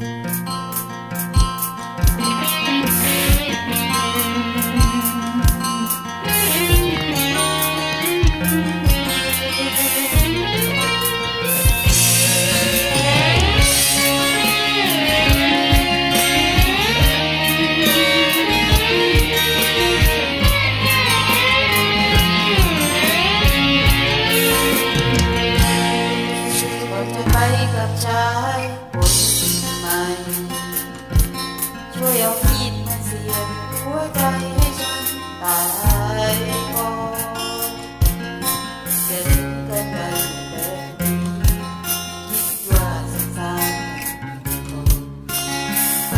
ก่ ช่วยเอามีดมาเสียบหัวใจให้ฉันตายก่อนจะทิ้งกันไปแบบนี้คิดว่าสงสารคน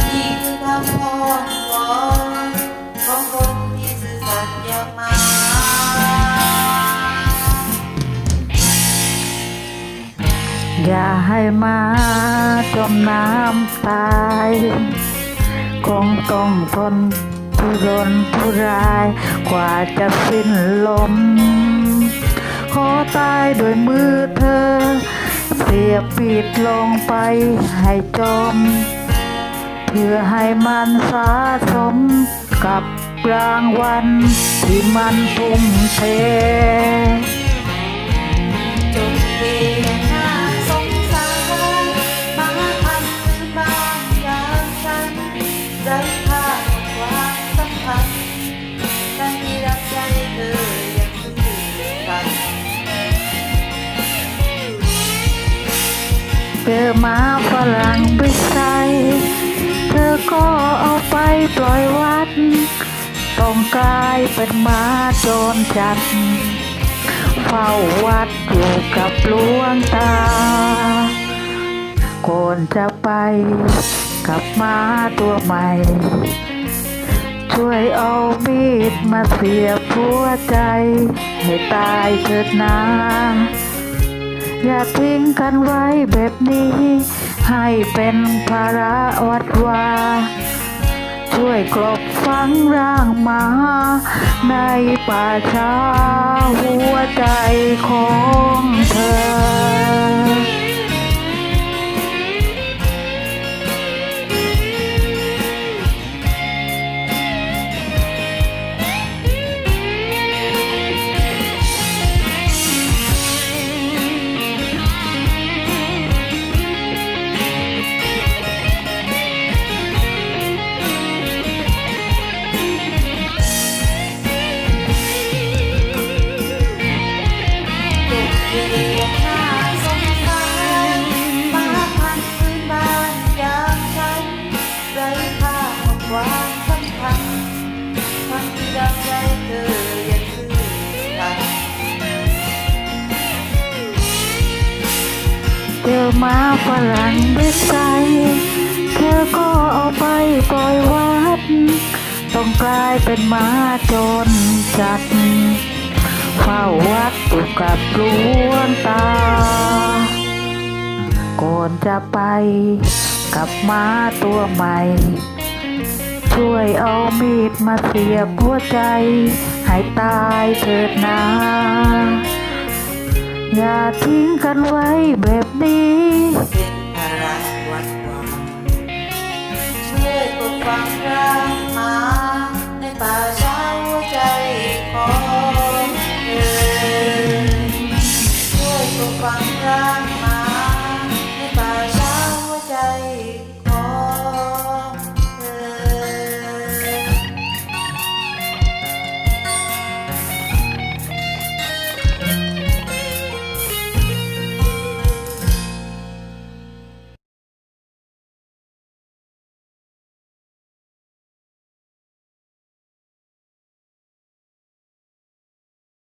นี่คือคำพอนวอนของคนที่สื่อสัตย์อยากมาอย่าให้มาจมน้ำตาย คงต้องทนทุรนทุรายกว่าจะสิ้นลม ขอตายโดวยมือเธอ เสียบปิดลงไปให้จม เพื่อให้มันสะสมกับรางวัลที่มันทุ่มเท จอหมาฝรั่งไปใส่เธอก็เอาไปปล่อยวัด ต้องกลายเป็นหมาโจรจัด เฝ้าวัดอยู่กับหลวงตาก่อนจะไปกับหมาตัวใหม่ ช่วยเอามีดมาเสียบหัวใจ ให้ตายเถิดนา อย่าทิ้งกันไว้แบบนี้ ให้เป็นภาระวัดวาช่วยกลบฝังร่างมา ในป่าช้าหัวใจของเธอ ม้าสงสารมาพันพื้นบ้านอย่างฉันไร้ค่าขวามสำคัญทั้งที่รักใจเธอยังซื่อสัตย์เจอมาฝรั่งไปใส่เธอก็เอาไปปล่อยวัด ต้องกลายเป็นหมาจรจัด จะไปกลับมาตัวใหม่ ช่วยเอามีดมาเสียบหัวใจให้ตายเถิดนาอย่าทิ้งกันไว้แบบนี้ช่วยปกปังเรา